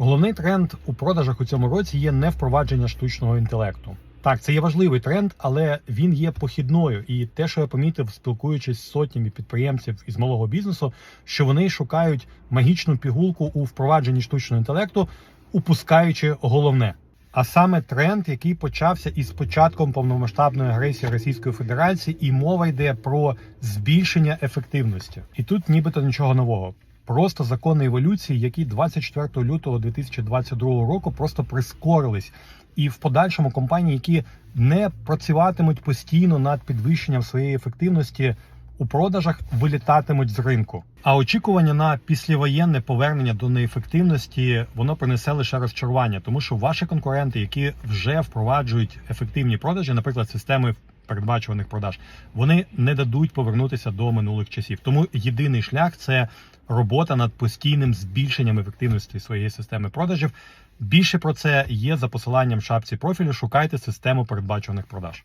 Головний тренд у продажах у цьому році є не впровадження штучного інтелекту. Так, це є важливий тренд, але він є похідною. І те, що я помітив, спілкуючись з сотнями підприємців із малого бізнесу, що вони шукають магічну пігулку у впровадженні штучного інтелекту, упускаючи головне. А саме тренд, який почався із початком повномасштабної агресії Російської Федерації, і мова йде про збільшення ефективності. І тут нібито нічого нового. Просто закони еволюції, які 24 лютого 2022 року просто прискорились. І в подальшому компанії, які не працюватимуть постійно над підвищенням своєї ефективності у продажах, вилітатимуть з ринку. А очікування на післявоєнне повернення до неефективності воно принесе лише розчарування, тому що ваші конкуренти, які вже впроваджують ефективні продажі, наприклад, системи передбачуваних продаж, вони не дадуть повернутися до минулих часів. Тому єдиний шлях це робота над постійним збільшенням ефективності своєї системи продажів. Більше про це є за посиланням в шапці профілю. Шукайте систему передбачуваних продаж.